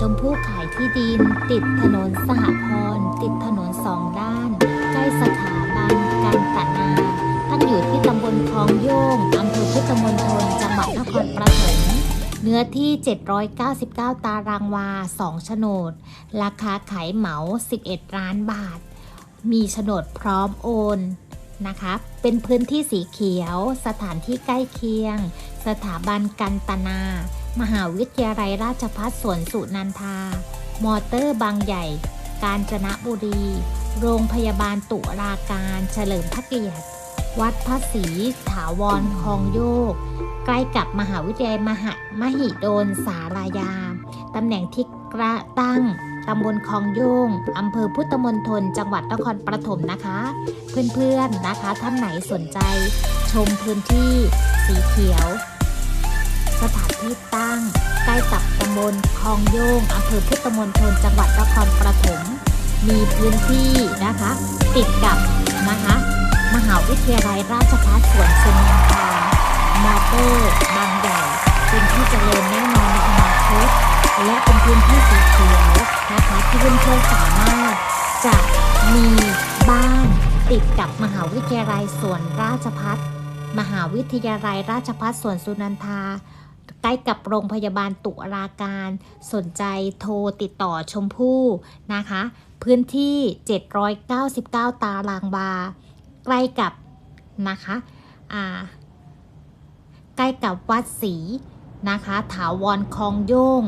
ชมพู่ขายที่ดิน ติดถนนสหพรณ์ติดถนนสองด้าน ใกล้สถาบันการตนาตั้งอยู่ที่ตำบลคลองโยงอำเภอพุทธมณฑลจังหวัดนครปฐมเนื้อที่ 799 ตารางวา 2 โฉนด ราคาขายเหมา 11 ล้านบาท มีโฉนดพร้อมโอน นะคะ เป็นพื้นที่สีเขียว สถานที่ใกล้เคียง สถาบันกันตนา มหาวิทยาลัยราชภัฏสวนสุนันทา มอเตอร์บางใหญ่ กาญจนบุรี โรงพยาบาลตุลาการเฉลิมพระเกียรติ วัดพระศรีถาวรคลองโยก ใกล้กับมหาวิทยาลัยมหามหิดลสารายา ตำแหน่งที่กระตั้ง ตำบลคลองโยงอำเภอพุทธมณฑลจังหวัดนครปฐมนะคะ เพื่อนๆนะคะท่านไหนสนใจ ชมพื้นที่ สีเขียว สถานที่ตั้ง ใกล้กับตำบลคลองโยงอำเภอพุทธมณฑลจังหวัดนครปฐมมีพื้นที่นะคะ ติดกับนะคะ มหาวิทยาลัยราชภัฏสวนสุนันทามอเตอร์บางใหญ่เป็นที่เจริญแน่นอนในอนาคตและเป็นพื้นที่สีเขียว นะคะที่เพื่อนๆสามารถจะมีบ้านติดกับมหาวิทยาลัยสวนราชพัฒมหาวิทยาลัยราชภัฏสวนสุนันทาใกล้กับโรงพยาบาลตุลาการ สนใจโทรติดต่อชมพู่นะคะ พื้นที่ 799 ตารางวา ใกล้กับนะคะอ่าใกล้กับวัดศรีนะคะ ถาวรคลองโยง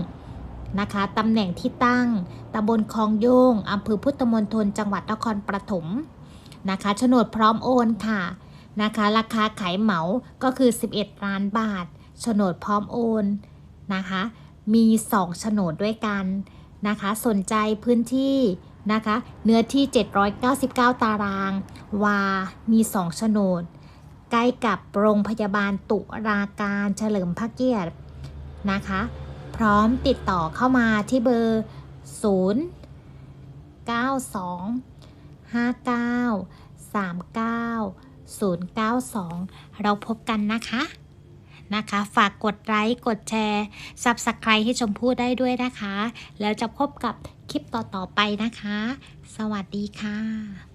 นะคะตำแหน่งที่ตั้งตำบลคลองโยงอำเภอพุทธมณฑลจังหวัดนครปฐมนะคะโฉนดพร้อมโอนค่ะนะคะ ราคาขายเหมาก็คือ 11 ล้านบาทโฉนดพร้อมโอนนะคะ มี2โฉนดด้วยกันนะคะ สนใจพื้นที่นะคะ เนื้อที่ 799 ตาราง วา มี2โฉนด ใกล้กับโรงพยาบาลตุลาการเฉลิมพระเกียรตินะคะ พร้อมติดต่อเข้ามาที่เบอร์ 0 9 2 5 9 3 9 0 9 2 เราพบกันนะคะ นะคะ ฝากกดไลค์ กดแชร์ Subscribe ให้ชมพู่ได้ด้วยนะคะ แล้วจะพบกับคลิปต่อ ๆ ไปนะคะ สวัสดีค่ะ